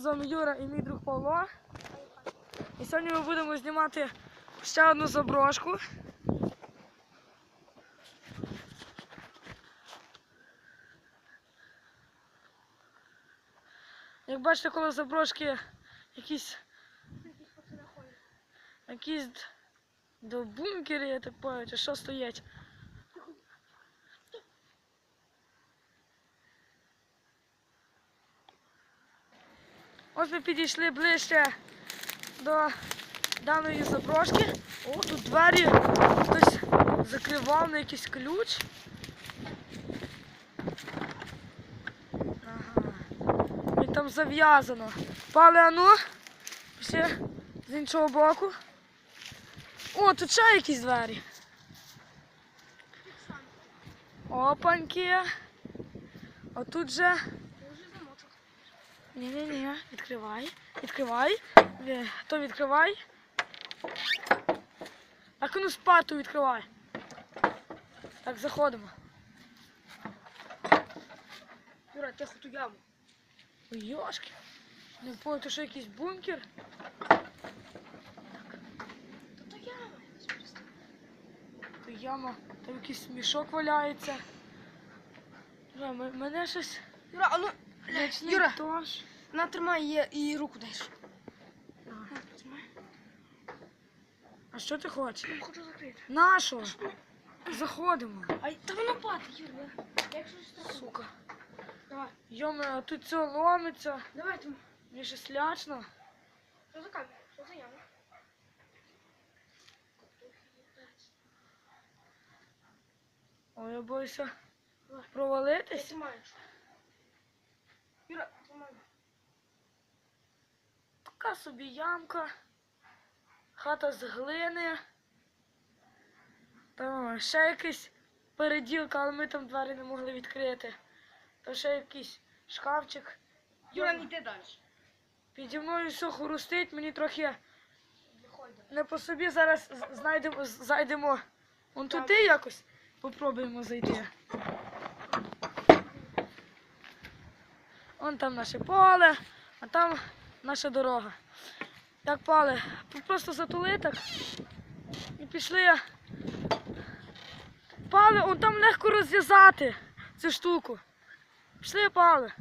З вами Юра і мій друг Павло. І сьогодні ми будемо знімати ще одну заброшку. Як бачите, коло заброшки якісь якісь до бункери, я так чи що стоять. Ось ми підійшли ближче до даної заброшки. О, тут двері хтось закривав на якийсь ключ. Ага. І там зав'язано. Пали ану. Ще з іншого боку. О, тут ще якісь двері. Опаньки. А тут же. Ні-ні-ні, відкривай. Відкривай. То відкривай. Так ну спату відкривай. Так, заходимо. Юра, тихо ту яму. Ой, Йошки. Не понял, то що якийсь бункер? То яма. То яма, там якийсь мішок валяється. Юра, мене щось Юра, а ну, Юра. дощ. На, тримай її і руку даєш. А. Що ти хочеш? Я хочу закрити. Нашого? Заходимо. Ай, та воно падає, Юра. Якщо що, Сука. Давай, Йоме, а тут все ломиться. давай, тому. Мені щось лячно. Що за камера? Що за яма? Ой, я боюся Давай. Ти провалитись. Юра. Така собі ямка. Хата з глини. Там ще якийсь переділка, але ми там двері не могли відкрити. Там ще якийсь шкафчик. Юра, не йди далі. Піді мною все хрустить, мені трохи не по собі зараз знайдемо, зайдемо. Вон туди якось. Попробуємо зайти. Вон там наше поле, а там наша дорога. Як пали, просто затули так і пішли. Пали, он там легко розв'язати цю штуку. Пішли, пали.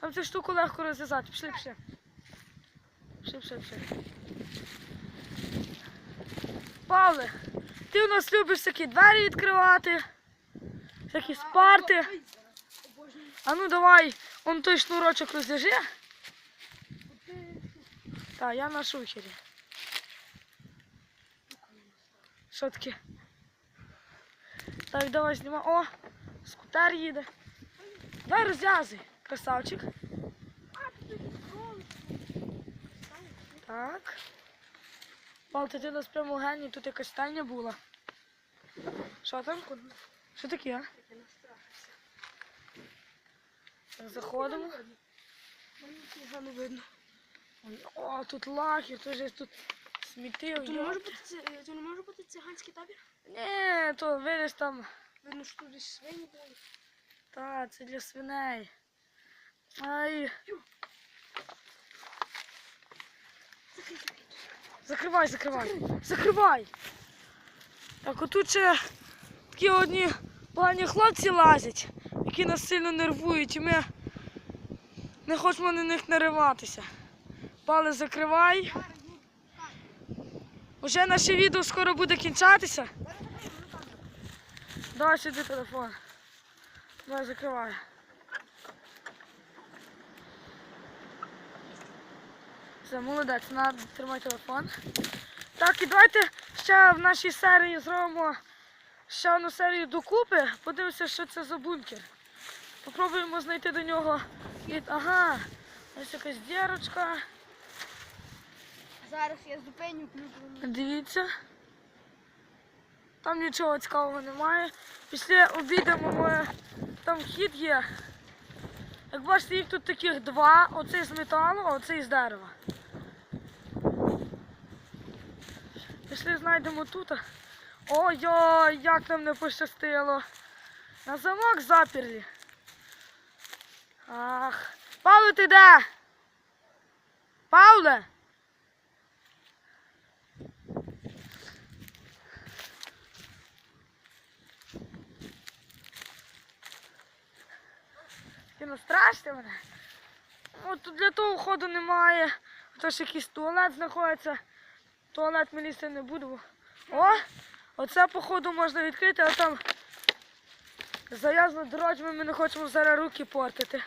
Там цю штуку легко розв'язати. Пішли, пішли. Пішли, пішли, пішли. Павле, ти у нас любиш такі двері відкривати, всякі спарти. А ну давай, он той шнурочок розв'яжи. Так, я на шухері. Що таке? Так, давай знімай. О, скутер їде. Давай розв'язуй, красавчик. Так. Пал, ти нас прямо гені, тут якась тайня була. Що там? Що таке? а? Так, заходимо. Його не видно. Ой, О, тут лахи, хто ж тут смітив. То не може бути, ці- то не може бути циганський табір? Ні, то видиш там. Видно, що тут десь свині були. Та, це для свиней. Ай. Закривай, закривай. Закривай. Так, отут ще такі одні погані хлопці лазять, які нас сильно нервують, і ми не хочемо на них нариватися. Пали закривай. Уже наше відео скоро буде кінчатися. Давай сюди телефон. Давай закривай. Все, молодець, на, тримай телефон. Так, і давайте ще в нашій серії зробимо ще одну серію докупи. Подивимося, що це за бункер. Попробуємо знайти до нього. Ага, ось якась дірочка. Зараз я зупиню ключ. Дивіться. Там нічого цікавого немає. Після обійдемо ми. Там хід є. Як бачите, їх тут таких два. Оцей з металу, а оцей з дерева. Пішли знайдемо тут. Ой-ой, як нам не пощастило. На замок заперли. Ах. Павло, ти де? Настраште мене. От тут для того ходу немає. Тож якийсь туалет знаходиться. Туалет ми лізти не будемо. О! Оце походу можна відкрити, а там зав'язано дорожми, ми не хочемо зараз руки портити.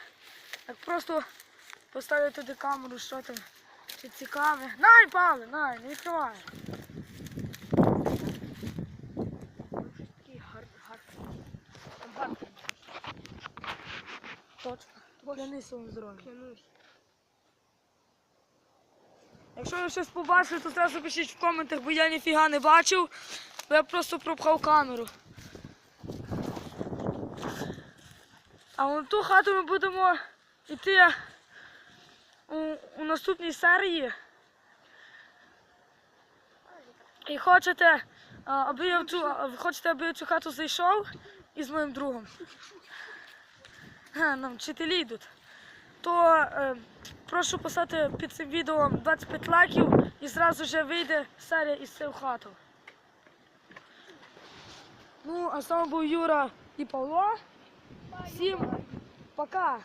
Так просто поставити туди камеру, що там. Чи цікаве. Най, Павле, най, не відкривай. Там щось такий гар, гар. Там гар. Точно. Клянись своїм здоров'ям. Клянусь. Якщо ви щось побачили, то одразу пишіть в коментах, бо я ніфіга не бачив, бо я просто пропхав камеру. А в ту хату ми будемо йти у, у наступній серії. І хочете, аби я в цю, хочете, аби я в цю хату зайшов із моїм другом. Нам вчителі йдуть. То е, прошу писати під цим відео 25 лайків і зразу вже вийде серія із цих хату. Ну, а з вами був Юра і Павло. Всім пока!